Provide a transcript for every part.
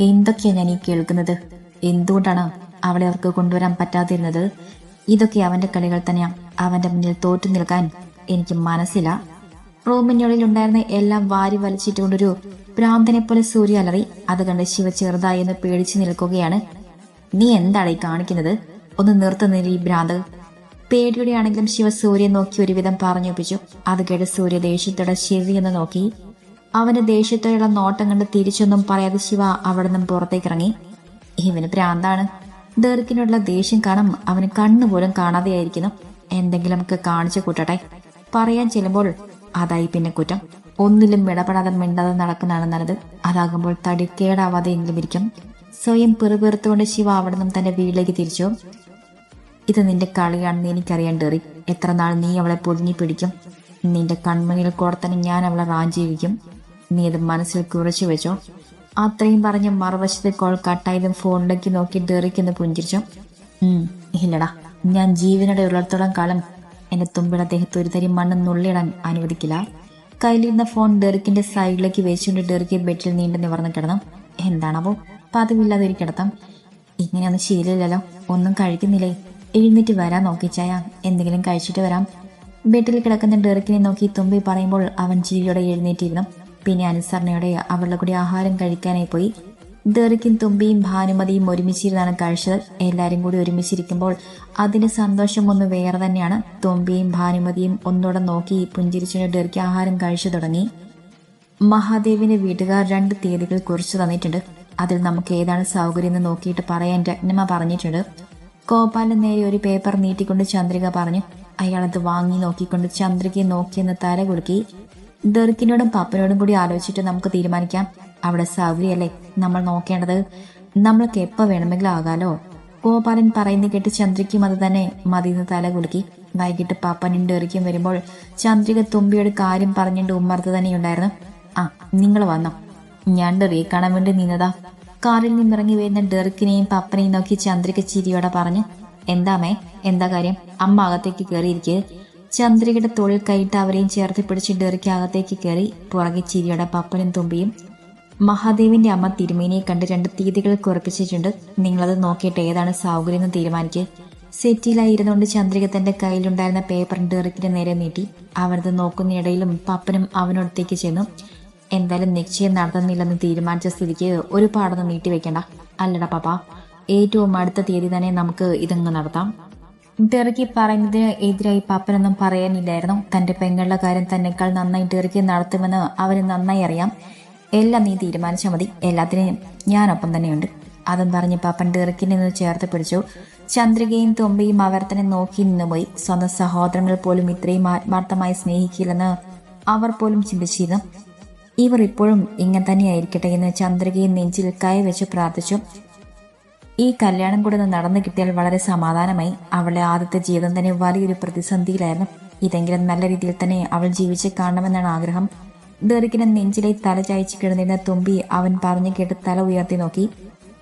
എന്തൊക്കെയാ ഞാൻ ഈ കേൾക്കുന്നത്? എന്തുകൊണ്ടാണ് അവളെ അവർക്ക് കൊണ്ടുവരാൻ പറ്റാതിരുന്നത്? ഇതൊക്കെ അവന്റെ കളികൾ തന്നെയാ. അവന്റെ മുന്നിൽ തോറ്റു നിൽക്കാൻ എനിക്ക് മനസ്സില്ല. റൂമിനുള്ളിൽ ഉണ്ടായിരുന്ന എല്ലാം വാരി വലിച്ചിട്ടുകൊണ്ടൊരു ഭ്രാന്തനെ പോലെ സൂര്യ അലറി അത് കണ്ട് ശിവ ചെറുതായി എന്ന് പേടിച്ചു നിൽക്കുകയാണ്. നീ എന്താണ് ഈ കാണിക്കുന്നത്? ഒന്ന് നിർത്തുന്നില്ല ഈ ഭ്രാന്ത്. പേടിയുടെ ആണെങ്കിലും ശിവ സൂര്യൻ നോക്കി ഒരുവിധം പറഞ്ഞൊപ്പിച്ചു അത് കേട്ട് സൂര്യ ദേഷ്യത്തോടെ ശരിയെന്ന് നോക്കി. അവന്റെ ദേഷ്യത്തോടെയുള്ള നോട്ടം കണ്ട് തിരിച്ചൊന്നും പറയാതെ ശിവ അവിടെ നിന്നും പുറത്തേക്ക് ഇറങ്ങി ഇവന് പ്രാന്താണ് ദീർഘിനുള്ള ദേഷ്യം കാണും അവന് കണ്ണുപോലും കാണാതെയായിരിക്കുന്നു. എന്തെങ്കിലും ഒക്കെ കാണിച്ചു കൂട്ടട്ടെ. പറയാൻ ചെല്ലുമ്പോൾ അതായി പിന്നെ കുറ്റം. ഒന്നിലും ഇടപെടാതെ മിണ്ടാതെ നടക്കുന്നതാണ് നല്ലത്. അതാകുമ്പോൾ തടി കേടാവാതെ എങ്കിലും ഇരിക്കും. സ്വയം പിറുപിറുത്തുകൊണ്ട് ശിവ അവിടെ നിന്നും തന്റെ വീട്ടിലേക്ക് തിരിച്ചു. ഇത് നിന്റെ കളിയാണെന്ന് എനിക്കറിയാൻ ഡെറി. എത്ര നാൾ നീ അവളെ പൊതിഞ്ഞു പിടിക്കും? നിന്റെ കൺമണിയിൽ കൂടെ തന്നെ ഞാൻ അവളെ റാഞ്ചിയിരിക്കും നീ ഇത് മനസ്സിൽ കുറിച്ചു വെച്ചോ. അത്രയും പറഞ്ഞ് മറുവശത്തെ കോൾ കട്ടായതും ഫോണിലേക്ക് നോക്കി ഡെറിക്കുന്ന പുഞ്ചിരിച്ചോ. ഉം ഇല്ലടാ ഞാൻ ജീവനോടെ ഉള്ളിടത്തോളം കാലം എന്റെ തുമ്പിൽ അദ്ദേഹത്തെ ഒരു തരി മണ്ണ് നുള്ളിയിടാൻ അനുവദിക്കില്ല. കയ്യിലിരുന്ന ഫോൺ ഡെറിക്കിന്റെ സൈഡിലേക്ക് വെച്ചുകൊണ്ട് ഡെറിക്ക് ബെഡിൽ നീണ്ടു നിവർന്ന് കിടന്നു. എന്താണാവോ? പതിവില്ലാതെ ഒരു കിടത്തം ഇങ്ങനെയൊന്നും ശീലമില്ലല്ലോ. ഒന്നും കഴിക്കുന്നില്ലേ? എഴുന്നേറ്റ് വരാൻ നോക്കിച്ചായ എന്തെങ്കിലും കഴിച്ചിട്ട് വരാം. ബെഡിൽ കിടക്കുന്ന ഡെറിക്കിനെ നോക്കി തുമ്പി പറയുമ്പോൾ അവൻ ചിരിയോടെ എഴുന്നേറ്റിരുന്നു. പിന്നെ അനുസരണയോടെ അവളുടെ കൂടി ആഹാരം കഴിക്കാനായി പോയി. ഡെറിക്കും തുമ്പിയും ഭാനുമതിയും ഒരുമിച്ചിരുന്നാണ് കഴിച്ചത്. എല്ലാവരും കൂടി ഒരുമിച്ചിരിക്കുമ്പോൾ അതിന് സന്തോഷം ഒന്ന് വേറെ തന്നെയാണ്. തുമ്പിയും ഭാനുമതിയും ഒന്നുകൂടെ നോക്കി പുഞ്ചിരിച്ചുകൊണ്ട് ഡെറിക്ക് ആഹാരം കഴിച്ചു തുടങ്ങി. മഹാദേവിന്റെ വീട്ടുകാർ രണ്ട് തീയതികൾ കുറിച്ചു തന്നിട്ടുണ്ട്. അതിൽ നമുക്ക് ഏതാണ് സൗകര്യം എന്ന് നോക്കിയിട്ട് പറയാൻ രത്നമ്മ പറഞ്ഞിട്ടുണ്ട്. ഗോപാലൻ നേരെ ഒരു പേപ്പർ നീട്ടിക്കൊണ്ട് ചന്ദ്രിക പറഞ്ഞു. അയാളത് വാങ്ങി നോക്കിക്കൊണ്ട് ചന്ദ്രികയെ നോക്കിയെന്ന് തല കുലുക്കി. ദർക്കിനോടും പപ്പനോടും കൂടി ആലോചിച്ചിട്ട് നമുക്ക് തീരുമാനിക്കാം. അവിടെ സൗകര്യമല്ലേ? നമ്മൾ നോക്കേണ്ടത് നമ്മൾക്ക് എപ്പോൾ വേണമെങ്കിലും ആകാലോ. ഗോപാലൻ പറയുന്ന കേട്ട് ചന്ദ്രിക്കും അത് തന്നെ മതിന്ന് തല കുലുക്കി. വൈകിട്ട് പാപ്പനും ഡെറിക്കും വരുമ്പോൾ ചന്ദ്രിക തുമ്പിയുടെ കാര്യം പറഞ്ഞിട്ട് ഉമ്മർത്ത് തന്നെയുണ്ടായിരുന്നു ആ നിങ്ങൾ വന്നോ. ഞാൻ ഡെറിയെ കാണാൻ വേണ്ടി നിന്നതാ. കാറിൽ നിന്നിറങ്ങി വരുന്ന ഡെറിക്കിനെയും പപ്പനെയും നോക്കി ചന്ദ്രിക ചിരിയോടെ പറഞ്ഞു എന്താമേ എന്താ കാര്യം? അമ്മ അകത്തേക്ക് കയറിയിരിക്കെ ചന്ദ്രികയുടെ തൊഴിൽ കൈയിട്ട് അവരെയും ചേർത്ത് പിടിച്ച് ഡെറിക്ക് അകത്തേക്ക് കയറി പുറകെ ചിരിയുടെ പപ്പനും തുമ്പിയും മഹാദേവിന്റെ അമ്മ തിരുമേനിയെ കണ്ട് രണ്ട് തീയതികൾ കുറപ്പിച്ചിട്ടുണ്ട് നിങ്ങളത് നോക്കിയിട്ട് ഏതാണ് സൗകര്യം എന്ന് തീരുമാനിക്കുക സെറ്റിലായിരുന്നുകൊണ്ട് ചന്ദ്രിക തന്റെ കയ്യിലുണ്ടായിരുന്ന പേപ്പർ ഡെറിക്കിന് നേരെ നീട്ടി അവനത് നോക്കുന്നതിനിടയിലും പപ്പനും അവനടുത്തേക്ക് ചെന്നു. എന്തായാലും നിശ്ചയം നടത്തുന്നില്ലെന്ന് തീരുമാനിച്ച സ്ഥിതിക്ക് ഒരു പാടൊന്നും നീട്ടിവെക്കണ്ട. അല്ലടാ പാപ്പ ഏറ്റവും അടുത്ത തീയതി തന്നെ നമുക്ക് ഇതങ്ങ് നടത്താം. ഡെറിക്കി പറയുന്നതിന് എതിരായി പാപ്പനൊന്നും പറയാനില്ലായിരുന്നു. തന്റെ പെങ്ങളുടെ കാര്യം തന്നെക്കാൾ നന്നായി ഡെറിക്ക് നടത്തുമെന്ന് അവന് നന്നായി അറിയാം. എല്ലാം നീ തീരുമാനിച്ചാൽ മതി. എല്ലാത്തിനും ഞാനൊപ്പം തന്നെയുണ്ട്. അതും പറഞ്ഞ് പാപ്പൻ ഡെറിക്കിനെ നിന്ന് ചേർത്ത് പിടിച്ചു. ചന്ദ്രികയും തുമ്പയും അവർ തന്നെ നോക്കി നിന്നുപോയി സ്വന്തം സഹോദരങ്ങൾ പോലും ഇത്രയും ആത്മാർത്ഥമായി സ്നേഹിക്കില്ലെന്ന് അവർ പോലും ചിന്തിച്ചിരുന്നു. ഇവർ ഇപ്പോഴും ഇങ്ങനെ തന്നെയായിരിക്കട്ടെ എന്ന് ചന്ദ്രികയും നെഞ്ചിൽ കൈ വെച്ച് പ്രാർത്ഥിച്ചു. ഈ കല്യാണം കൂടെ നടന്നു കിട്ടിയാൽ വളരെ സമാധാനമായി. അവളുടെ ആദ്യത്തെ ജീവിതം തന്നെ വലിയൊരു പ്രതിസന്ധിയിലായിരുന്നു. ഇതെങ്കിലും നല്ല രീതിയിൽ തന്നെ അവൾ ജീവിച്ച് കാണണമെന്നാണ് ആഗ്രഹം. ഡെറിക്കിനെ നെഞ്ചിലെ തല ചായച്ചു കിടന്നിരുന്ന തുമ്പി അവൻ പറഞ്ഞു കേട്ട് തല ഉയർത്തി നോക്കി.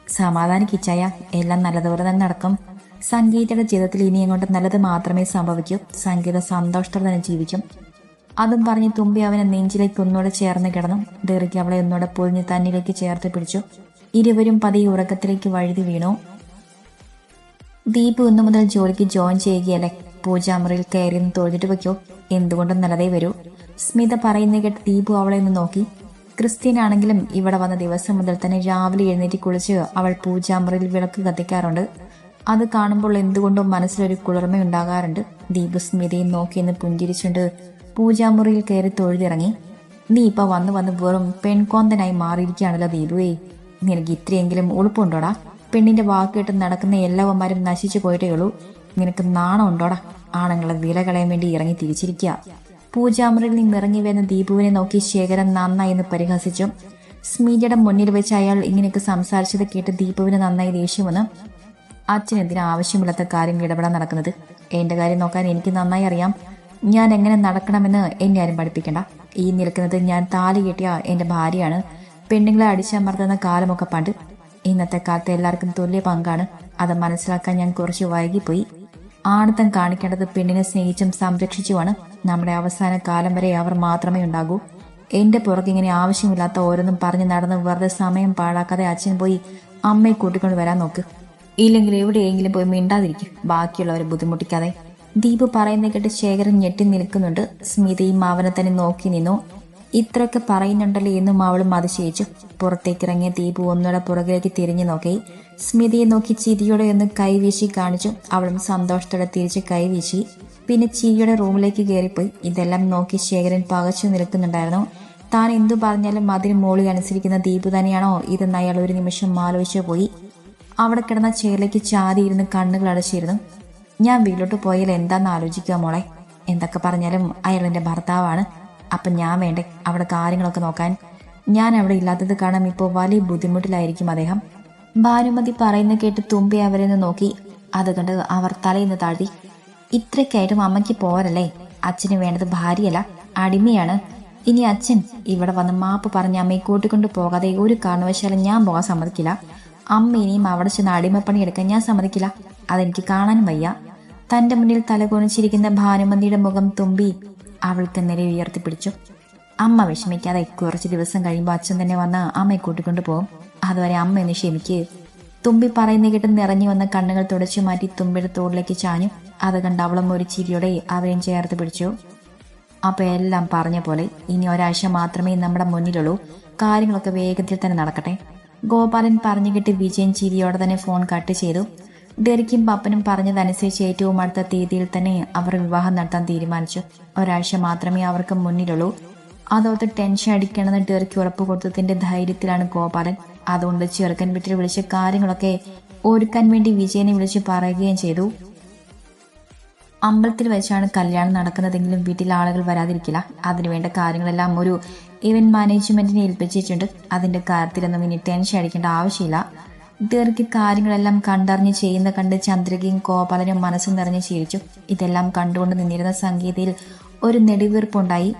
സമാധാനിക്കിച്ചായ എല്ലാം നല്ലതുപോലെ തന്നെ നടക്കും. സംഗീതയുടെ ജീവിതത്തിൽ ഇനി അങ്ങോട്ട് നല്ലത് മാത്രമേ സംഭവിക്കൂ. സംഗീത സന്തോഷത്തോടെ തന്നെ ജീവിക്കും. അതും പറഞ്ഞ് തുമ്പി അവനെ നെഞ്ചിലേക്ക് ഒന്നുകൂടെ ചേർന്ന് കിടന്നു. ഡെറിക്ക് അവളെ ഒന്നുകൂടെ പൊതിഞ്ഞ് തന്നിലേക്ക് ചേർത്ത് പിടിച്ചു. ഇരുവരും പതിയെ ഉറക്കത്തിലേക്ക് വഴുതി വീണു. ദീപ് ഇന്നു മുതൽ ജോലിക്ക് ജോയിൻ ചെയ്യുകയല്ലേ? അമറിൽ കയറി നിന്ന് തൊഴുതിട്ട് വെക്കോ എന്തുകൊണ്ടും വരൂ. സ്മിത പറയുന്ന കേട്ട് ദീപു അവളെ ഒന്ന് നോക്കി. ക്രിസ്ത്യൻ ആണെങ്കിലും ഇവിടെ വന്ന ദിവസം മുതൽ തന്നെ രാവിലെ എഴുന്നേറ്റ് കുളിച്ച് അവൾ പൂജാമുറിയിൽ വിളക്ക് കത്തിക്കാറുണ്ട്. അത് കാണുമ്പോൾ എന്തുകൊണ്ടും മനസ്സിലൊരു കുളിർമയുണ്ടാകാറുണ്ട് ദീപു സ്മിതയും നോക്കിയെന്ന് പുഞ്ചിരിച്ചുകൊണ്ട് പൂജാമുറിയിൽ കയറി തൊഴുതിറങ്ങി. നീ ഇപ്പൊ വന്ന് വന്ന് വെറും പെൺകോന്തനായി മാറിയിരിക്കുകയാണല്ലോ ദീപുവേ. നിനക്ക് ഇത്രയെങ്കിലും ഉളുപ്പുണ്ടോടാ? പെണ്ണിന്റെ വാക്ക് കേട്ട് നടക്കുന്ന എല്ലാവന്മാരും നശിച്ചു പോയിട്ടേ ഉള്ളൂ. നിനക്ക് നാണം ഉണ്ടോടാ ആണുങ്ങളെ വില കളയാൻ വേണ്ടി ഇറങ്ങി തിരിച്ചിരിക്കുക പൂജാമുറിയിൽ നിന്ന് ഇറങ്ങി വരുന്ന ദീപുവിനെ നോക്കി ശേഖരൻ നന്നായി എന്ന് പരിഹസിച്ചു. സ്മീജയുടെ മുന്നിൽ വെച്ച് അയാൾ ഇങ്ങനെയൊക്കെ സംസാരിച്ചത് കേട്ട് ദീപുവിന് നന്നായി ദേഷ്യം വന്ന്. അച്ഛൻ എന്തിനാ ആവശ്യമില്ലാത്ത കാര്യം ഇടപെടാൻ നടക്കുന്നത്? എന്റെ കാര്യം നോക്കാൻ എനിക്ക് നന്നായി അറിയാം. ഞാൻ എങ്ങനെ നടക്കണമെന്ന് എന്നെ ആരും പഠിപ്പിക്കണ്ട. ഈ നിൽക്കുന്നത് ഞാൻ താലി കെട്ടിയ എന്റെ ഭാര്യയാണ്. പെണ്ണുങ്ങളെ അടിച്ചമർത്തുന്ന കാലമൊക്കെ പണ്ട്. ഇന്നത്തെ കാലത്ത് എല്ലാവർക്കും തുല്യ പങ്കാണ്. അത് മനസ്സിലാക്കാൻ ഞാൻ കുറച്ച് വൈകിപ്പോയി. ആണത്തം കാണിക്കേണ്ടത് പെണ്ണിനെ സ്നേഹിച്ചും സംരക്ഷിച്ചുമാണ്. നമ്മുടെ അവസാന കാലം വരെ അവർ മാത്രമേ ഉണ്ടാകൂ. എന്റെ പുറകെ ഇങ്ങനെ ആവശ്യമില്ലാത്ത ഓരോന്നും പറഞ്ഞ് നടന്ന് വെറുതെ സമയം പാഴാക്കാതെ അച്ഛൻ പോയി അമ്മയെ കൂട്ടിക്കൊണ്ട് വരാൻ നോക്ക്. ഇല്ലെങ്കിൽ എവിടെയെങ്കിലും പോയി മിണ്ടാതിരിക്കും. ബാക്കിയുള്ളവരെ ബുദ്ധിമുട്ടിക്കാതെ. ദീപ് പറയുന്ന കേട്ട് ശേഖരൻ ഞെട്ടി നിൽക്കുന്നുണ്ട്. സ്മിതയും അവനെ തന്നെ നോക്കി നിന്നു. ഇത്രയൊക്കെ പറയുന്നുണ്ടല്ലോ എന്നും അവളും പുറത്തേക്ക് പുറത്തേക്കിറങ്ങിയ ദീപു ഒന്നുകൂടെ പുറകിലേക്ക് തിരിഞ്ഞു നോക്കി. സ്മിതിയെ നോക്കി ചിരിയോടെ ഒന്ന് കൈവീശി കാണിച്ചു. അവളും സന്തോഷത്തോടെ തിരിച്ച് കൈവീശി. പിന്നെ ചിരിയുടെ റൂമിലേക്ക് കയറിപ്പോയി. ഇതെല്ലാം നോക്കി ശേഖരൻ പകച്ചു നിൽക്കുന്നുണ്ടായിരുന്നു. താൻ എന്തു പറഞ്ഞാലും അതിന് മോളി അനുസരിക്കുന്ന ദീപു തന്നെയാണോ? ഇതെന്ന് അയാൾ ഒരു നിമിഷം ആലോചിച്ചു പോയി. അവിടെ കിടന്ന ചെയറിലേക്ക് ചാരിയിരുന്ന് കണ്ണുകൾ അടച്ചിരുന്നു. ഞാൻ വീട്ടിലോട്ട് പോയാൽ എന്താന്ന് ആലോചിക്കുക മോളെ? എന്തൊക്കെ പറഞ്ഞാലും അയാൾ എന്റെ ഭർത്താവാണ്. അപ്പം ഞാൻ വേണ്ട അവിടെ കാര്യങ്ങളൊക്കെ നോക്കാൻ? ഞാൻ അവിടെ ഇല്ലാത്തത് കാണാൻ ഇപ്പോൾ വലിയ ബുദ്ധിമുട്ടിലായിരിക്കും അദ്ദേഹം. ഭാനുമതി പറയുന്ന കേട്ട് തുമ്പി അവരെ നിന്ന് നോക്കി. അത് കണ്ട് അവർ തലയിന്ന് താഴ്ത്തി. ഇത്രയ്ക്കായിട്ടും അമ്മയ്ക്ക് പോരല്ലേ? അച്ഛന് വേണ്ടത് ഭാര്യയല്ല അടിമയാണ്. ഇനി അച്ഛൻ ഇവിടെ വന്ന് മാപ്പ് പറഞ്ഞ് അമ്മയെ കൂട്ടിക്കൊണ്ട് പോകാതെ ഒരു കാരണവശാലും ഞാൻ പോകാൻ സമ്മതിക്കില്ല. അമ്മ ഇനിയും അവിടെ ചെന്ന് അടിമപ്പണി എടുക്കാൻ ഞാൻ സമ്മതിക്കില്ല. അതെനിക്ക് കാണാനും വയ്യ. തന്റെ മുന്നിൽ തലകുണിച്ചിരിക്കുന്ന ഭാനുമതിയുടെ മുഖം തുമ്പി അവൾക്ക് നേരെ ഉയർത്തിപ്പിടിച്ചു അമ്മ വിഷമിക്കാതെ കുറച്ച് ദിവസം കഴിയുമ്പോൾ അച്ഛൻ തന്നെ വന്ന് അമ്മയെ കൂട്ടിക്കൊണ്ടു പോകും അതുവരെ അമ്മ എന്ന് ക്ഷമിക്ക്. തുമ്പി പറയുന്ന കേട്ട് നിറഞ്ഞു വന്ന കണ്ണുകൾ തുടച്ചു മാറ്റി തുമ്പിയുടെ തോളിലേക്ക് ചാഞ്ഞു. അത് കണ്ട് അവളും ഒരു ചിരിയോടെ അവരെയും ചേർത്ത് പിടിച്ചു. അപ്പൊ എല്ലാം പറഞ്ഞ പോലെ ഇനി ഒരാഴ്ച മാത്രമേ നമ്മുടെ മുന്നിലുള്ളൂ. കാര്യങ്ങളൊക്കെ വേഗത്തിൽ തന്നെ നടക്കട്ടെ. ഗോപാലൻ പറഞ്ഞു കിട്ടി വിജയൻ ചിരിയോടെ തന്നെ ഫോൺ കട്ട് ചെയ്തു. ഡെറിക്കും പപ്പനും പറഞ്ഞതനുസരിച്ച് ഏറ്റവും അടുത്ത തീയതിയിൽ തന്നെ അവർ വിവാഹം നടത്താൻ തീരുമാനിച്ചു. ഒരാഴ്ച മാത്രമേ അവർക്ക് മുന്നിലുള്ളൂ. അതോർത്ത് ടെൻഷൻ അടിക്കണമെന്ന് ഡെറിക്ക് ഉറപ്പ് കൊടുത്തതിന്റെ ധൈര്യത്തിലാണ് ഗോപാലൻ. അതുകൊണ്ട് ചെറുക്കൻ വീട്ടിൽ വിളിച്ച് കാര്യങ്ങളൊക്കെ ഒരുക്കാൻ വേണ്ടി വിജയനെ വിളിച്ച് പറയുകയും ചെയ്തു. അമ്പലത്തിൽ വെച്ചാണ് കല്യാണം നടക്കുന്നതെങ്കിലും വീട്ടിൽ ആളുകൾ വരാതിരിക്കില്ല. അതിനുവേണ്ട കാര്യങ്ങളെല്ലാം ഒരു ഇവന്റ് മാനേജ്മെന്റിനെ ഏൽപ്പിച്ചിട്ടുണ്ട്. അതിന്റെ കാര്യത്തിലൊന്നും ഇനി ടെൻഷൻ അടിക്കേണ്ട ആവശ്യമില്ല. ദീർഘ കാര്യങ്ങളെല്ലാം കണ്ടറിഞ്ഞ് ചെയ്യുന്ന കണ്ട് ചന്ദ്രികയും ഗോപാലനും മനസ്സ് നിറഞ്ഞ് ചിരിച്ചു. ഇതെല്ലാം കണ്ടുകൊണ്ട് നിന്നിരുന്ന സംഗീതയിൽ ഒരു നെടുവീർപ്പുണ്ടായി.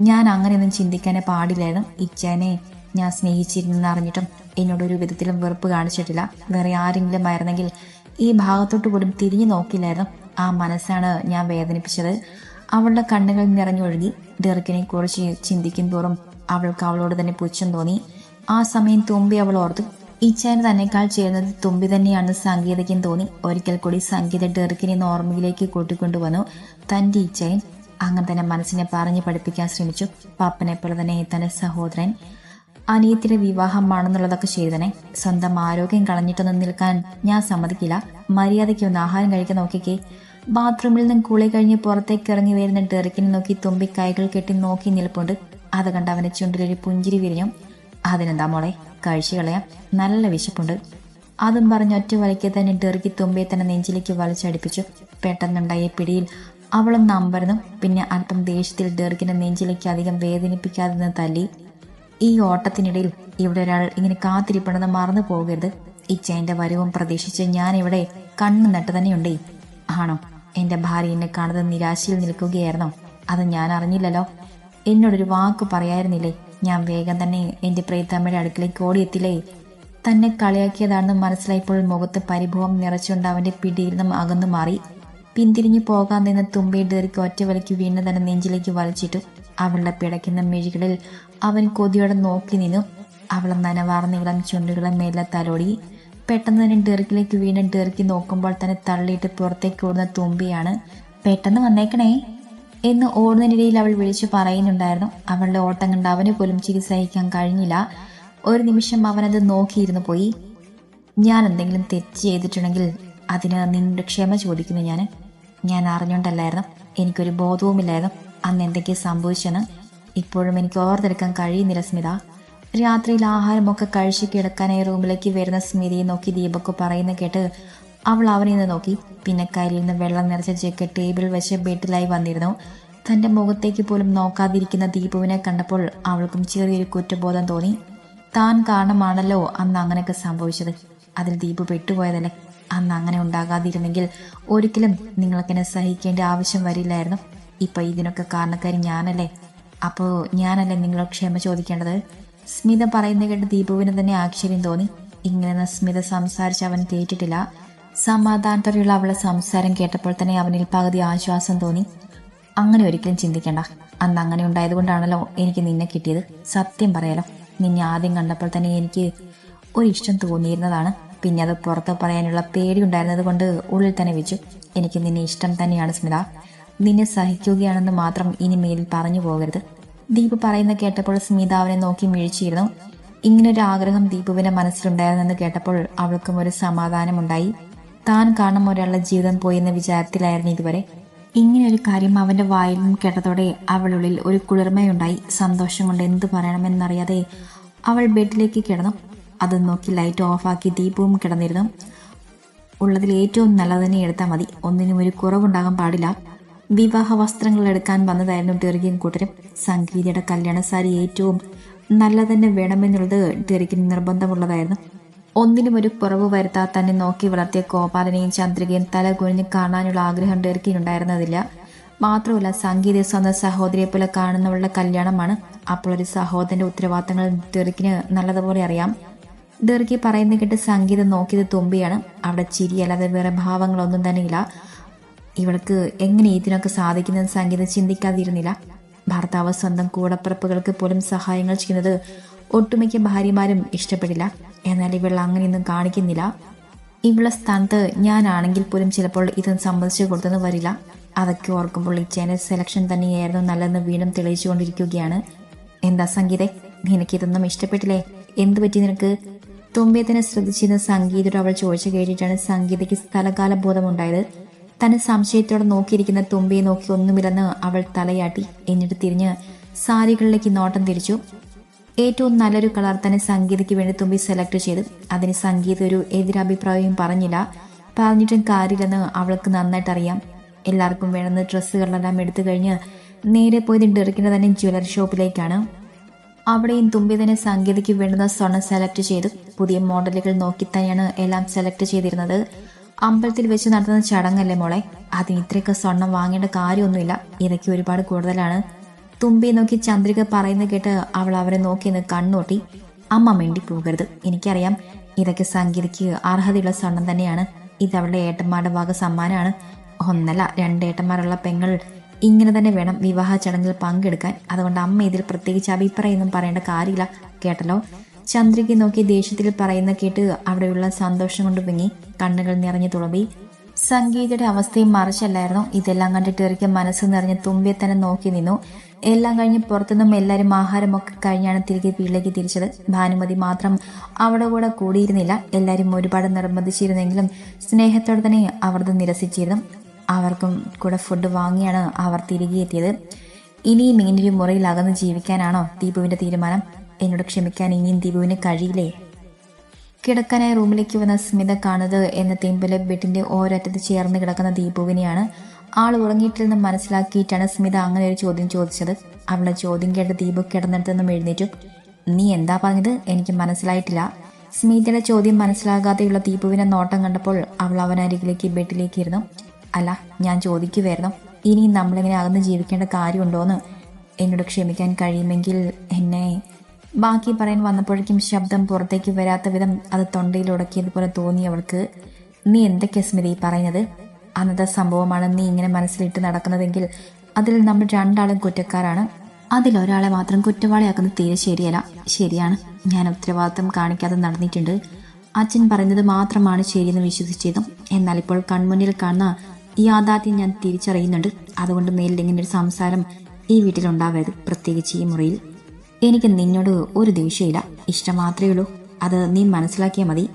ഞാൻ അങ്ങനെയൊന്നും ചിന്തിക്കാനേ പാടില്ലായിരുന്നു. ഇച്ചനെ ഞാൻ സ്നേഹിച്ചിരുന്നെന്ന് അറിഞ്ഞിട്ടും എന്നോട് ഒരു വിധത്തിലും വെറുപ്പ് കാണിച്ചിട്ടില്ല. വേറെ ആരെങ്കിലും ആയിരുന്നെങ്കിൽ ഈ ഭാഗത്തോട്ട് പോലും തിരിഞ്ഞു നോക്കില്ലായിരുന്നു. ആ മനസ്സാണ് ഞാൻ വേദനിപ്പിച്ചത്. അവളുടെ കണ്ണുകൾ നിറഞ്ഞൊഴുകി ഡെറിക്കിനെ കുറിച്ച് ചിന്തിക്കും തോറും അവൾക്ക് അവളോട് തന്നെ പുച്ഛം തോന്നി. ആ സമയം തുമ്പി അവൾ ഓർത്തു. ഇച്ചാന് തന്നെക്കാൾ ചെയ്യുന്നത്. തുമ്പി തന്നെയാണ് സംഗീതയ്ക്കും തോന്നി. ഒരിക്കൽ കൂടി സംഗീത ഡെറിക്കിനെ ഓർമ്മയിലേക്ക് കൂട്ടിക്കൊണ്ടുവന്നു. തന്റെ ഇച്ചയൻ അങ്ങനെ തന്നെ മനസ്സിനെ പറഞ്ഞു പഠിപ്പിക്കാൻ ശ്രമിച്ചു. പാപ്പനെ പോലെ തന്നെ തന്റെ സഹോദരൻ. അനിയത്തിന്റെ വിവാഹമാണെന്നുള്ളതൊക്കെ ചെയ്തനെ സ്വന്തം ആരോഗ്യം കളഞ്ഞിട്ടൊന്നും നിൽക്കാൻ ഞാൻ സമ്മതിക്കില്ല. മര്യാദയ്ക്ക് ഒന്ന് ആഹാരം കഴിക്കാൻ നോക്കിക്കേ. ബാത്റൂമിൽ നിന്ന് കുളി കഴിഞ്ഞ് പുറത്തേക്ക് ഇറങ്ങി വരുന്ന ഡെറിക്കിനെ നോക്കി തുമ്പി കൈകൾ കെട്ടി നോക്കി നിൽപ്പുണ്ട്. അത് കണ്ട് അവനെ ചുണ്ടിലൊരു പുഞ്ചിരി വിരിഞ്ഞു. അതിനെന്താ മോളെ? കഴിച്ചു കളയാം നല്ല വിശപ്പുണ്ട്. അതും പറഞ്ഞ് ഒറ്റ വലയ്ക്ക് തന്നെ ഡെറുക്കി തുമ്പിയെ തന്നെ നെഞ്ചിലേക്ക് വലിച്ചടിപ്പിച്ചു. പെട്ടെന്നുണ്ടായ പിടിയിൽ അവളും നമ്പരുന്നു. പിന്നെ അല്പം ദേഷ്യത്തിൽ ഡെറുക്കിന്റെ നെഞ്ചിലേക്ക് അധികം വേദനിപ്പിക്കാതെ നിന്ന് തല്ലി. ഈ ഓട്ടത്തിനിടയിൽ ഇവിടെ ഒരാൾ ഇങ്ങനെ കാത്തിരിപ്പണെന്ന് മറന്നു പോകരുത്. ഇച്ചേന്റെ വരവും പ്രതീക്ഷിച്ച് ഞാൻ ഇവിടെ കണ്ണു നട്ട് തന്നെയുണ്ടേ. ആണോ? എന്റെ ഭാര്യ എന്നെ കാണുന്നത് നിരാശയിൽ നിൽക്കുകയായിരുന്നോ? അത് ഞാൻ അറിഞ്ഞില്ലല്ലോ. എന്നോടൊരു വാക്ക് പറയായിരുന്നില്ലേ? ഞാൻ വേഗം തന്നെ എന്റെ പ്രീതമ്മയുടെ അടുക്കിലേക്ക് ഓടിയെത്തില്ലേ? തന്നെ കളിയാക്കിയതാണെന്ന് മനസ്സിലായപ്പോൾ മുഖത്ത് പരിഭവം നിറച്ചുകൊണ്ട് അവന്റെ പിടിയിൽ നിന്നും അകന്നു മാറി. പിന്തിരിഞ്ഞു പോകാൻ നിന്ന് തുമ്പയിടേറിക്ക് ഒറ്റ വലിക്ക് വീണ് തന്നെ നെഞ്ചിലേക്ക് വലിച്ചിട്ടു. അവളുടെ പിടയ്ക്കുന്ന മിഴികളിൽ അവൻ കൊതിയോടെ നോക്കി നിന്നു. അവളെ നനവാർന്ന ഇളം ചുണ്ടുകളെ മേലെ തലോടി. പെട്ടെന്ന് തന്നെ ഡെറിക്കിലേക്ക് വീണ് ഡെറിക്കി നോക്കുമ്പോൾ തന്നെ തള്ളിയിട്ട് പുറത്തേക്ക് ഓടുന്ന തുമ്പിയാണ്. പെട്ടെന്ന് വന്നേക്കണേ. എന്ന് ഓടുന്നതിനിടയിൽ അവൾ വിളിച്ചു പറയുന്നുണ്ടായിരുന്നു. അവളുടെ ഓട്ടം കണ്ട് അവന് പോലും ചിരി സഹിക്കാൻ കഴിഞ്ഞില്ല. ഒരു നിമിഷം അവനത് നോക്കിയിരുന്നു പോയി. ഞാൻ എന്തെങ്കിലും തെറ്റ് ചെയ്തിട്ടുണ്ടെങ്കിൽ അതിന് നിന്റെ ക്ഷമ ചോദിക്കുന്നു ഞാൻ ഞാൻ അറിഞ്ഞോണ്ടല്ലായിരുന്നു. എനിക്കൊരു ബോധവുമില്ലായിരുന്നു. അന്ന് എന്തൊക്കെ സംഭവിച്ചെന്ന്. ഇപ്പോഴും എനിക്ക് ഓർത്തെടുക്കാൻ കഴിയുന്നില്ല സ്മിത. രാത്രിയിൽ ആഹാരമൊക്കെ കഴിച്ച് കിടക്കാനായി റൂമിലേക്ക് വരുന്ന സ്മിതയെ നോക്കി ദീപക്ക് പറയുന്ന കേട്ട് അവൾ അവനിൽ നിന്ന് നോക്കി. പിന്നെ നിന്ന് വെള്ളം നിറച്ച ചെക്ക് ടേബിൾ വെച്ച് ബെഡിലായി വന്നിരുന്നു. തന്റെ മുഖത്തേക്ക് പോലും നോക്കാതിരിക്കുന്ന ദീപുവിനെ കണ്ടപ്പോൾ അവൾക്കും ചെറിയൊരു കുറ്റബോധം തോന്നി. താൻ കാരണമാണല്ലോ അന്ന് അങ്ങനെയൊക്കെ സംഭവിച്ചത്. അതിൽ ദീപു പെട്ടുപോയതല്ലേ? അന്ന് അങ്ങനെ ഉണ്ടാകാതിരുന്നെങ്കിൽ ഒരിക്കലും നിങ്ങൾക്കെന്നെ സഹിക്കേണ്ട ആവശ്യം വരില്ലായിരുന്നു. ഇപ്പം ഇതിനൊക്കെ കാരണക്കാരി ഞാനല്ലേ? അപ്പോൾ ഞാനല്ലേ നിങ്ങളെ ക്ഷമ ചോദിക്കേണ്ടത്? സ്മിത പറയുന്ന കേട്ട് ദീപുവിന് തന്നെ ആശ്ചര്യം തോന്നി. ഇങ്ങനെ സ്മിത സംസാരിച്ച് അവൻ കേട്ടിട്ടില്ല. സമാധാനത്തോടെയുള്ള അവളെ സംസാരം കേട്ടപ്പോൾ തന്നെ അവനിൽ പകുതി ആശ്വാസം തോന്നി. അങ്ങനെ ഒരിക്കലും ചിന്തിക്കണ്ട. അന്ന് അങ്ങനെ ഉണ്ടായതുകൊണ്ടാണല്ലോ എനിക്ക് നിന്നെ കിട്ടിയത്. സത്യം പറയാലോ നിന്നെ ആദ്യം കണ്ടപ്പോൾ തന്നെ എനിക്ക് ഒരു ഇഷ്ടം തോന്നിയിരുന്നതാണ്. പിന്നെ അത് പുറത്ത് പറയാനുള്ള പേടി ഉണ്ടായിരുന്നത് കൊണ്ട് ഉള്ളിൽ തന്നെ വെച്ചു. എനിക്ക് നിന്നെ ഇഷ്ടം തന്നെയാണ് സ്മിത. നിന്നെ സഹിക്കുകയാണെന്ന് മാത്രം ഇനി മേലിൽ പറഞ്ഞു പോകരുത്. ദീപ് പറയുന്ന കേട്ടപ്പോൾ സ്മിത അവനെ നോക്കി മിഴിച്ചിരുന്നു. ഇങ്ങനൊരു ആഗ്രഹം ദീപുവിന്റെ മനസ്സിലുണ്ടായിരുന്നെന്ന് കേട്ടപ്പോൾ അവൾക്കും ഒരു സമാധാനമുണ്ടായി. താൻ കാണും ഒരാളുടെ ജീവിതം പോയെന്ന വിചാരത്തിലായിരുന്നു ഇതുവരെ. ഇങ്ങനെ ഒരു കാര്യം അവന്റെ വായിൽ നിന്നും കേട്ടതോടെ അവളുള്ളിൽ ഒരു കുളിർമയുണ്ടായി. സന്തോഷം കൊണ്ട് എന്തു പറയണമെന്നറിയാതെ അവൾ ബെഡിലേക്ക് കിടന്നു. അത് നോക്കി ലൈറ്റ് ഓഫാക്കി ദീപവും കിടന്നിരുന്നു. ഉള്ളതിൽ ഏറ്റവും നല്ലതിനെ എടുത്താൽ മതി. ഒന്നിനും ഒരു കുറവുണ്ടാകാൻ പാടില്ല. വിവാഹ വസ്ത്രങ്ങൾ എടുക്കാൻ വന്നതായിരുന്നു ടെറിക്കും കൂട്ടരും. സംഗീതയുടെ കല്യാണ സാരി ഏറ്റവും നല്ലതന്നെ വേണമെന്നുള്ളത് ടെറിക്കിന് നിർബന്ധമുള്ളതായിരുന്നു. ഒന്നിനും ഒരു കുറവ് വരുത്താതെ തന്നെ നോക്കി വളർത്തിയ ഗോപാലനെയും ചന്ദ്രികയും തല കുനിഞ്ഞ് കാണാനുള്ള ആഗ്രഹം ഡെർക്കിനുണ്ടായിരുന്നതില്ല. മാത്രമല്ല സംഗീത സ്വന്തം സഹോദരിയെ പോലെ കാണുന്നവളുടെ കല്യാണമാണ് അപ്പോൾ ഒരു സഹോദരന്റെ ഉത്തരവാദിത്തങ്ങൾ ഡെറിക്കിന് നല്ലതുപോലെ അറിയാം. ഡെറിക്ക് പറയുന്ന കേട്ട് സംഗീതം നോക്കിയത് തുമ്പിയാണ്. അവിടെ ചിരിയല്ലാതെ വേറെ ഭാവങ്ങളൊന്നും തന്നെയില്ല. ഇവൾക്ക് എങ്ങനെ ഇതിനൊക്കെ സാധിക്കുന്നെന്ന് സംഗീതം ചിന്തിക്കാതിരുന്നില്ല. ഭർത്താവ് സ്വന്തം കൂടപ്പിറപ്പുകൾക്ക് പോലും സഹായങ്ങൾ ചെയ്യുന്നത് ഒട്ടുമിക്ക ഭാര്യമാരും ഇഷ്ടപ്പെടില്ല. എന്നാൽ ഇവൾ അങ്ങനെയൊന്നും കാണിക്കുന്നില്ല. ഇവളെ സ്ഥാനത്ത് ഞാനാണെങ്കിൽ പോലും ചിലപ്പോൾ ഇതൊന്നും സമ്മതിച്ചു കൊടുത്തെന്ന് വരില്ല. അതൊക്കെ ഓർക്കുമ്പോൾ ഇച്ചേന്റെ സെലക്ഷൻ തന്നെയായിരുന്നു നല്ലതെന്ന് വീണ്ടും തെളിയിച്ചുകൊണ്ടിരിക്കുകയാണ്. എന്താ സംഗീതേ നിനക്കിതൊന്നും ഇഷ്ടപ്പെട്ടില്ലേ? എന്തു പറ്റി നിനക്ക്? തുമ്പിയതിനെ ശ്രദ്ധിച്ചിരുന്ന സംഗീതയോട് അവൾ ചോദിച്ചു കേട്ടിട്ടാണ് സംഗീതയ്ക്ക് സ്ഥലകാല ബോധമുണ്ടായത് തന്നെ സംശയത്തോടെ നോക്കിയിരിക്കുന്ന തുമ്പിയെ നോക്കി ഒന്നുമില്ലെന്ന് അവൾ തലയാട്ടി എന്നിട്ട് തിരിഞ്ഞ് സാരികളിലേക്ക് നോട്ടം തിരിച്ചു. ഏറ്റവും നല്ലൊരു കളർ തന്നെ സംഗീതയ്ക്ക് വേണ്ടി തുമ്പി സെലക്ട് ചെയ്തു. അതിന് സംഗീത ഒരു എതിരഭിപ്രായവും പറഞ്ഞില്ല. പറഞ്ഞിട്ടും കാര്യമില്ലെന്ന് അവൾക്ക് നന്നായിട്ട് അറിയാം. എല്ലാവർക്കും വേണമെന്ന് ഡ്രസ്സുകളെല്ലാം എടുത്തു കഴിഞ്ഞ് നേരെ പോയത് ഡെറിക്കിന്റെ തന്നെ ജ്വല്ലറി ഷോപ്പിലേക്കാണ് അവിടെയും തുമ്പി തന്നെ സംഗീതയ്ക്ക് വേണ്ടുന്ന സ്വർണം സെലക്ട് ചെയ്തു. പുതിയ മോഡലുകൾ നോക്കി തന്നെയാണ് എല്ലാം സെലക്ട് ചെയ്തിരുന്നത്. അമ്പലത്തിൽ വെച്ച് നടത്തുന്ന ചടങ്ങല്ലേ മോളെ? അതിന് ഇത്രയൊക്കെ സ്വർണം വാങ്ങേണ്ട കാര്യമൊന്നുമില്ല. ഇതൊക്കെ ഒരുപാട് കൂടുതലാണ്. തുമ്പി നോക്കി ചന്ദ്രിക പറയുന്നത് കേട്ട് അവൾ അവരെ നോക്കി നിന്ന് കണ്ണോട്ടി. അമ്മ മിണ്ടി പോകരുത് എനിക്കറിയാം ഇതൊക്കെ സംഗീതയ്ക്ക് അർഹതയുള്ള സ്വർണം തന്നെയാണ്. ഇത് അവളുടെ ഏട്ടന്മാരുടെ വക സമ്മാനമാണ്. ഒന്നല്ല രണ്ട് ഏട്ടന്മാരുള്ള പെങ്ങൾ ഇങ്ങനെ തന്നെ വേണം വിവാഹ ചടങ്ങിൽ പങ്കെടുക്കാൻ. അതുകൊണ്ട് അമ്മ ഇതിൽ പ്രത്യേകിച്ച് അഭിപ്രായമൊന്നും പറയേണ്ട കാര്യമില്ല. കേട്ടല്ലോ? ചന്ദ്രിക നോക്കി ദേഷ്യത്തിൽ പറയുന്ന കേട്ട് അവിടെയുള്ള സന്തോഷം കൊണ്ട് വിങ്ങി കണ്ണുകൾ നിറഞ്ഞു തുളുമ്പി. സംഗീതയുടെ അവസ്ഥയും മറിച്ചല്ലായിരുന്നു. ഇതെല്ലാം കണ്ടിട്ട് ഇറക്കിയ മനസ്സ് നിറഞ്ഞ് തുമ്പിയെ തന്നെ നോക്കി നിന്നു. എല്ലാം കഴിഞ്ഞ് പുറത്തുനിന്നും എല്ലാവരും ആഹാരമൊക്കെ കഴിഞ്ഞാണ് തിരികെ വീട്ടിലേക്ക് തിരിച്ചത്. ഭാനുമതി മാത്രം അവിടെ കൂടെ കൂടിയിരുന്നില്ല. എല്ലാവരും ഒരുപാട് നിർബന്ധിച്ചിരുന്നെങ്കിലും സ്നേഹത്തോടെ തന്നെ അവർ നിരസിച്ചിരുന്നു. അവർക്കും കൂടെ ഫുഡ് വാങ്ങിയാണ് അവർ തിരികെ എത്തിയത്. ഇനിയും ഇങ്ങനൊരു മുറിയിൽ അകന്ന് ജീവിക്കാനാണോ ദീപുവിന്റെ തീരുമാനം? എന്നോട് ക്ഷമിക്കാൻ ഇനിയും ദീപുവിന് കഴിയില്ലേ? കിടക്കാനായി റൂമിലേക്ക് വന്ന സ്മിത കാണുന്നത് എന്ന തീമ്പിൽ ബെഡിന്റെ ഓരറ്റത്ത് ചേർന്ന് കിടക്കുന്ന ദീപുവിനെയാണ്. ആൾ ഉറങ്ങിയിട്ടില്ലെന്ന് മനസ്സിലാക്കിയിട്ടാണ് സ്മിത അങ്ങനെ ഒരു ചോദ്യം ചോദിച്ചത്. അവളുടെ ചോദ്യം കേട്ട് ദീപു കിടന്നിടത്തുനിന്നും എഴുന്നേറ്റു. നീ എന്താ പറഞ്ഞത്? എനിക്ക് മനസ്സിലായിട്ടില്ല. സ്മിതയുടെ ചോദ്യം മനസ്സിലാകാതെയുള്ള ദീപുവിനെ നോട്ടം കണ്ടപ്പോൾ അവൾ അവനരികിലേക്ക് ബെഡിലേക്ക് ഇരുന്നു. അല്ല ഞാൻ ചോദിക്കുമായിരുന്നു ഇനി നമ്മളിങ്ങനെ അകന്ന് ജീവിക്കേണ്ട കാര്യമുണ്ടോയെന്ന് എന്നോട് ക്ഷമിക്കാൻ കഴിയുമെങ്കിൽ എന്നെ ബാക്കി പറയാൻ വന്നപ്പോഴേക്കും ശബ്ദം പുറത്തേക്ക് വരാത്ത വിധം അത് തൊണ്ടയിൽ ഉടക്കിയതുപോലെ തോന്നി അവൾക്ക്. നീ എന്തൊക്കെയാ സ്മിതി പറയുന്നത്? അന്നത്തെ സംഭവമാണ് നീ ഇങ്ങനെ മനസ്സിലിട്ട് നടക്കുന്നതെങ്കിൽ അതിൽ നമ്മൾ രണ്ടാളും കുറ്റക്കാരാണ്. അതിലൊരാളെ മാത്രം കുറ്റവാളിയാക്കുന്നത് തീരെ ശരിയല്ല. ശരിയാണ്. ഞാൻ ഉത്തരവാദിത്വം കാണിക്കാതെ നടന്നിട്ടുണ്ട്. അച്ഛൻ പറയുന്നത് മാത്രമാണ് ശരിയെന്ന് വിശ്വസിച്ചതും. എന്നാൽ ഇപ്പോൾ കൺമുന്നിൽ കാണുന്ന യാഥാർത്ഥ്യം ഞാൻ തിരിച്ചറിയുന്നുണ്ട്. അതുകൊണ്ട് മേലിൽ ഇങ്ങനെ ഒരു സംസാരം ഈ വീട്ടിലുണ്ടാവരുത്. പ്രത്യേകിച്ച് ഈ മുറിയിൽ. എനിക്ക് നിന്നോട് ഒരു ദേഷ്യമില്ല. ഇഷ്ടം മാത്രമേ ഉള്ളൂ. അത് നീ മനസ്സിലാക്കിയാൽ മതി.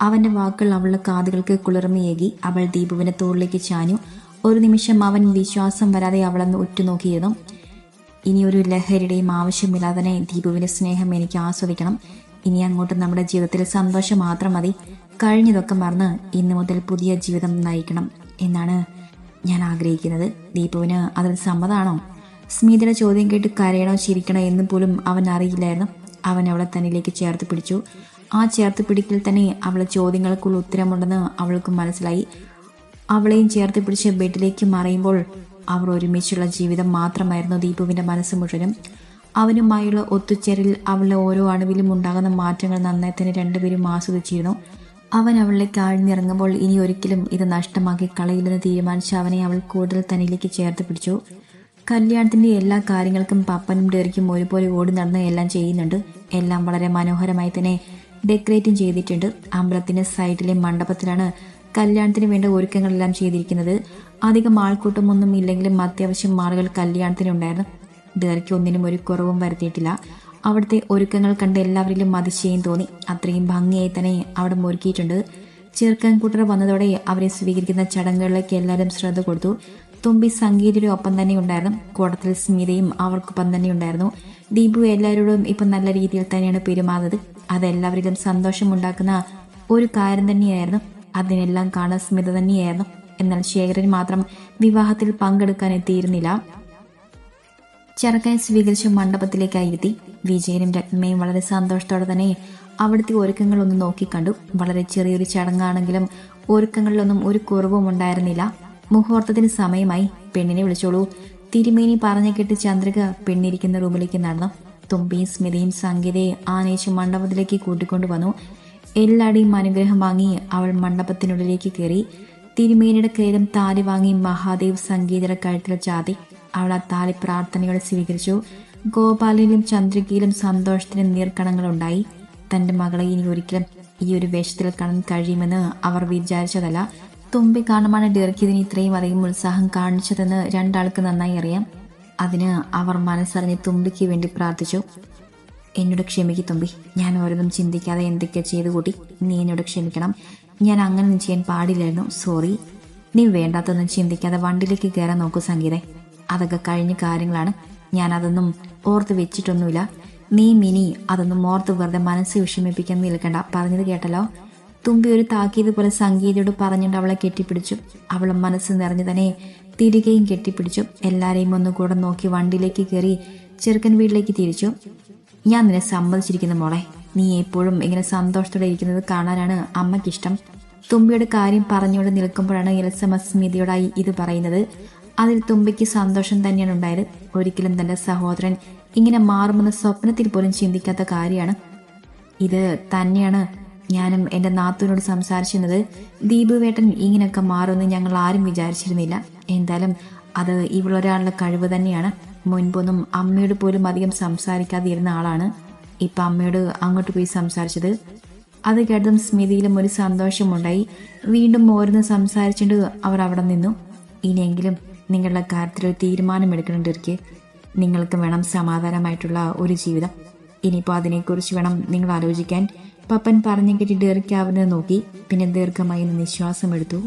അവന്റെ വാക്കുകൾ അവളുടെ കാതുകൾക്ക് കുളിർമയേകി അവൾ ദീപുവിനെ തോളിലേക്ക് ചാഞ്ഞു. ഒരു നിമിഷം അവൻ വിശ്വാസം വരാതെ അവളെന്ന് ഉറ്റുനോക്കിയിരുന്നു. ഇനി ഒരു ലഹരിയുടെയും ആവശ്യമില്ലാതെ തന്നെ ദീപുവിന്റെ സ്നേഹം എനിക്ക് ആസ്വദിക്കണം. ഇനി അങ്ങോട്ട് നമ്മുടെ ജീവിതത്തിൽ സന്തോഷം മാത്രം മതി. കഴിഞ്ഞതൊക്കെ മറന്ന് ഇന്നു മുതൽ പുതിയ ജീവിതം നയിക്കണം എന്നാണ് ഞാൻ ആഗ്രഹിക്കുന്നത്. ദീപുവിന് അതിൽ സമ്മതമാണോ സ്മിതയുടെ ചോദ്യം കേട്ട് കരയണോ ചിരിക്കണോ എന്ന് പോലും അവൻ അറിയില്ലായിരുന്നു. അവൻ അവളെ തന്നിലേക്ക് ചേർത്ത് പിടിച്ചു. ആ ചേർത്ത് പിടിക്കൽ തന്നെ അവളെ ചോദ്യങ്ങൾക്കുള്ള ഉത്തരമുണ്ടെന്ന് അവൾക്ക് മനസ്സിലായി. അവളെയും ചേർത്ത് പിടിച്ച് ബെഡിലേക്ക് മറയുമ്പോൾ അവർ ഒരുമിച്ചുള്ള ജീവിതം മാത്രമായിരുന്നു ദീപുവിന്റെ മനസ്സ് മുഴുവനും. അവനുമായുള്ള ഒത്തുചേരൽ അവളുടെ ഓരോ അണുവിലും ഉണ്ടാകുന്ന മാറ്റങ്ങൾ നന്നായി തന്നെ രണ്ടുപേരും ആസ്വദിച്ചിരുന്നു. അവൻ അവളെ ആഴ്ന്നിറങ്ങുമ്പോൾ ഇനി ഒരിക്കലും ഇത് നഷ്ടമാക്കി കളയില്ലെന്ന് തീരുമാനിച്ച് അവനെ അവൾ കൂടുതൽ തന്നിലേക്ക് ചേർത്ത് പിടിച്ചു. കല്യാണത്തിന്റെ എല്ലാ കാര്യങ്ങൾക്കും പപ്പനും ഡെറിക്കും ഒരുപോലെ ഓടി നടന്ന് എല്ലാം ചെയ്യുന്നുണ്ട്. എല്ലാം വളരെ മനോഹരമായി തന്നെ ഡെക്കറേറ്റും ചെയ്തിട്ടുണ്ട്. അമ്പലത്തിന്റെ സൈഡിലെ മണ്ഡപത്തിലാണ് കല്യാണത്തിന് വേണ്ട ഒരുക്കങ്ങളെല്ലാം ചെയ്തിരിക്കുന്നത്. അധികം ആൾക്കൂട്ടമൊന്നും ഇല്ലെങ്കിലും അത്യാവശ്യം ആളുകൾ കല്യാണത്തിനുണ്ടായിരുന്നു ഡെറിക്ക് ഒന്നിനും ഒരു കുറവും വരുത്തിയിട്ടില്ല. അവിടുത്തെ ഒരുക്കങ്ങൾ കണ്ട് എല്ലാവരിലും അതിശയം തോന്നി. അത്രയും ഭംഗിയായി തന്നെ അവിടെ ഒരുക്കിയിട്ടുണ്ട്. ചെറുക്കൻ കൂട്ടർ വന്നതോടെ അവരെ സ്വീകരിക്കുന്ന ചടങ്ങുകളിലേക്ക് എല്ലാവരും ശ്രദ്ധ കൊടുത്തു. തുമ്പി സംഗീതയുടെ ഒപ്പം തന്നെ ഉണ്ടായിരുന്നു. കൂടത്തിൽ സ്മിതയും അവർക്കൊപ്പം തന്നെ ഉണ്ടായിരുന്നു. ദീപു എല്ലാവരോടും ഇപ്പം നല്ല രീതിയിൽ തന്നെയാണ് പെരുമാറുന്നത്. അതെല്ലാവരിലും സന്തോഷമുണ്ടാക്കുന്ന ഒരു കാര്യം തന്നെയായിരുന്നു. അതിനെല്ലാം കാണാൻ സ്മിത തന്നെയായിരുന്നു. എന്നാൽ ശേഖരൻ മാത്രം വിവാഹത്തിൽ പങ്കെടുക്കാൻ എത്തിയിരുന്നില്ല. ചെറുക്കനെ സ്വീകരിച്ച മണ്ഡപത്തിലേക്കായി എത്തി. വിജയനും രത്നമയും വളരെ സന്തോഷത്തോടെ തന്നെ അവിടുത്തെ ഒരുക്കങ്ങളൊന്നും നോക്കിക്കണ്ടു. വളരെ ചെറിയൊരു ചടങ്ങാണെങ്കിലും ഒരുക്കങ്ങളിലൊന്നും ഒരു കുറവും ഉണ്ടായിരുന്നില്ല. മുഹൂർത്തത്തിന് സമയമായി പെണ്ണിനെ വിളിച്ചോളൂ. തിരുമേനി പറഞ്ഞു കെട്ടി ചന്ദ്രിക പെണ്ണിരിക്കുന്ന റൂമിലേക്ക് നടന്നു. തുമ്പിയും സ്മിതയും സംഗീതയെ ആനയിച്ച് മണ്ഡപത്തിലേക്ക് കൂട്ടിക്കൊണ്ടു വന്നു. എല്ലാടെയും അനുഗ്രഹം വാങ്ങി അവൾ മണ്ഡപത്തിനുള്ളിലേക്ക് കയറി. തിരുമേനിയുടെ കയ്യിലും താലി വാങ്ങി മഹാദേവ് സംഗീതയുടെ കഴുത്തിൽ ചാതി. അവൾ ആ താലി പ്രാർത്ഥനയോടെ സ്വീകരിച്ചു. ഗോപാലിലും ചന്ദ്രികയിലും സന്തോഷത്തിന് നീർക്കണങ്ങളുണ്ടായി. തന്റെ മകളെ ഇനി ഒരിക്കലും ഈ ഒരു വേഷത്തിൽ കാണാൻ കഴിയുമെന്ന് അവർ വിചാരിച്ചതല്ല. തുമ്പി കാണുമാണ് ഡെർക്കിതിന് ഇത്രയും അധികം ഉത്സാഹം കാണിച്ചതെന്ന് രണ്ടാൾക്ക് നന്നായി അറിയാം. അതിന് അവർ മനസ്സറിഞ്ഞ് തുമ്പിക്ക് വേണ്ടി പ്രാർത്ഥിച്ചു. എന്നോട് ക്ഷമിക്ക് തുമ്പി. ഞാൻ ഓരോന്നും ചിന്തിക്കാതെ എന്തൊക്കെ ചെയ്തു കൂട്ടി. നീ എന്നോട് ക്ഷമിക്കണം. ഞാൻ അങ്ങനെ ചെയ്യാൻ പാടില്ലായിരുന്നു. സോറി. നീ വേണ്ടാത്തൊന്നും ചിന്തിക്കാതെ വണ്ടിയിലേക്ക് കയറാൻ നോക്കൂ സംഗീതേ. അതൊക്കെ കഴിഞ്ഞ കാര്യങ്ങളാണ്. ഞാൻ അതൊന്നും ഓർത്ത് വെച്ചിട്ടൊന്നുമില്ല. നീ മിനി അതൊന്നും ഓർത്ത് വെറുതെ മനസ്സ് വിഷമിപ്പിക്കാൻ നിൽക്കണ്ട. പറഞ്ഞത് കേട്ടല്ലോ? തുമ്പി ഒരു താക്കീത് പോലെ സംഗീതയോട് പറഞ്ഞുകൊണ്ട് അവളെ കെട്ടിപ്പിടിച്ചു. അവൾ മനസ്സ് നിറഞ്ഞു തന്നെ തിരികെയും കെട്ടിപ്പിടിച്ചു. എല്ലാരെയും ഒന്നുകൂടെ നോക്കി വണ്ടിയിലേക്ക് കയറി ചെറുക്കൻ വീട്ടിലേക്ക് തിരിച്ചു. ഞാൻ നിന്നെ സമ്മതിച്ചിരിക്കുന്ന മോളെ. നീ എപ്പോഴും ഇങ്ങനെ സന്തോഷത്തോടെ ഇരിക്കുന്നത് കാണാനാണ് അമ്മയ്ക്കിഷ്ടം. തുമ്പിയുടെ കാര്യം പറഞ്ഞുകൊണ്ട് നിൽക്കുമ്പോഴാണ് എൽസമ്മ സ്മിതിയോടായി ഇത് പറയുന്നത്. അതിൽ തുമ്പിക്ക് സന്തോഷം തന്നെയാണ് ഉണ്ടായത്. ഒരിക്കലും തന്റെ സഹോദരൻ ഇങ്ങനെ മാറുമെന്ന് സ്വപ്നത്തിൽ പോലും ചിന്തിക്കാത്ത കാര്യമാണ്. ഇത് തന്നെയാണ് ഞാനും എന്റെ നാത്തൂനോട് സംസാരിച്ചിരുന്നത് ദീപുവേട്ടൻ ഇങ്ങനെയൊക്കെ മാറുമെന്ന് ഞങ്ങൾ ആരും വിചാരിച്ചിരുന്നില്ല. എന്തായാലും അത് ഇവളൊരാളുടെ കഴിവ് തന്നെയാണ്. മുൻപൊന്നും അമ്മയോട് പോലും അധികം സംസാരിക്കാതിരുന്ന ആളാണ്. ഇപ്പം അമ്മയോട് അങ്ങോട്ട് പോയി സംസാരിച്ചത്. അത് കേട്ടതും സ്മിതിയിലും ഒരു സന്തോഷമുണ്ടായി. വീണ്ടും ഓരോന്ന് സംസാരിച്ചിട്ട് അവർ അവിടെ നിന്നു. ഇനിയെങ്കിലും നിങ്ങളുടെ കാര്യത്തിൽ ഒരു തീരുമാനമെടുക്കണമെങ്കിൽ നിങ്ങൾക്ക് വേണം സമാധാനമായിട്ടുള്ള ഒരു ജീവിതം. ഇനിയിപ്പോൾ അതിനെക്കുറിച്ച് വേണം നിങ്ങൾ ആലോചിക്കാൻ. പപ്പൻ പറഞ്ഞു കേട്ടി ഡെറിക്കാവിനെ നോക്കി. പിന്നെ ദീർഘമായി നിശ്വാസം എടുത്തു